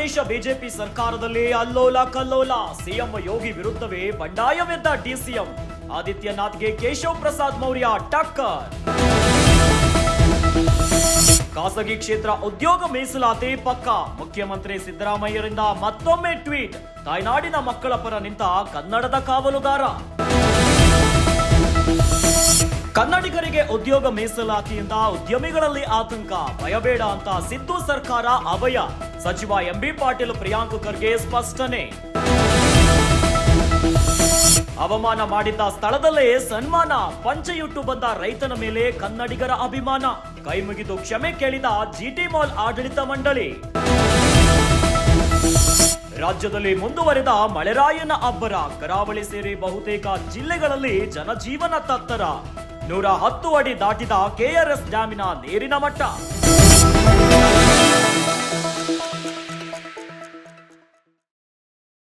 ಪ್ರದೇಶ BJP ಸರ್ಕಾರದಲ್ಲಿ ಅಲ್ಲೋಲ ಕಲ್ಲೋಲ. CM Yogi ವಿರುದ್ಧವೇ ಬಂಡಾಯವೆದ್ದ ಡಿಸಿಎಂ. ಆದಿತ್ಯನಾಥ್ಗೆ ಕೇಶವ್ ಪ್ರಸಾದ್ ಮೌರ್ಯ ಟಕ್ಕರ್. ಖಾಸಗಿ ಕ್ಷೇತ್ರ ಉದ್ಯೋಗ ಮೀಸಲಾತಿ ಪಕ್ಕ. ಮುಖ್ಯಮಂತ್ರಿ ಸಿದ್ದರಾಮಯ್ಯರಿಂದ ಮತ್ತೊಮ್ಮೆ ಟ್ವೀಟ್. ತಾಯ್ನಾಡಿನ ಮಕ್ಕಳ ಪರ ನಿಂತ ಕನ್ನಡದ ಕಾವಲುಗಾರ. ಕನ್ನಡಿಗರಿಗೆ ಉದ್ಯೋಗ ಮೀಸಲಾತಿಯಿಂದ ಉದ್ಯಮಿಗಳಲ್ಲಿ ಆತಂಕ, ಭಯಬೇಡ ಅಂತ ಸಿದ್ದು ಸರ್ಕಾರ ಅಭಯ. ಸಚಿವ ಎಂಬಿ ಪಾಟೀಲ್ ಪ್ರಿಯಾಂಕ್ ಖರ್ಗೆ ಸ್ಪಷ್ಟನೆ. ಅವಮಾನ ಮಾಡಿದ್ದ ಸ್ಥಳದಲ್ಲೇ ಸನ್ಮಾನ, ಪಂಚೆಯುಟ್ಟು ಬಂದ ರೈತನ ಮೇಲೆ ಕನ್ನಡಿಗರ ಅಭಿಮಾನ. ಕೈ ಮುಗಿದು ಕ್ಷಮೆ ಕೇಳಿದ ಜಿಟಿ ಮಾಲ್ ಆಡಳಿತ ಮಂಡಳಿ. ರಾಜ್ಯದಲ್ಲಿ ಮುಂದುವರೆದ ಮಳೆರಾಯನ ಅಬ್ಬರ, ಕರಾವಳಿ ಸೇರಿ ಬಹುತೇಕ ಜಿಲ್ಲೆಗಳಲ್ಲಿ ಜನಜೀವನ ತತ್ತರ. ನೂರ ಹತ್ತು ಅಡಿ ದಾಟಿದ ಕೆಆರ್ಎಸ್ ಡ್ಯಾಮಿನ ನೀರಿನ ಮಟ್ಟ.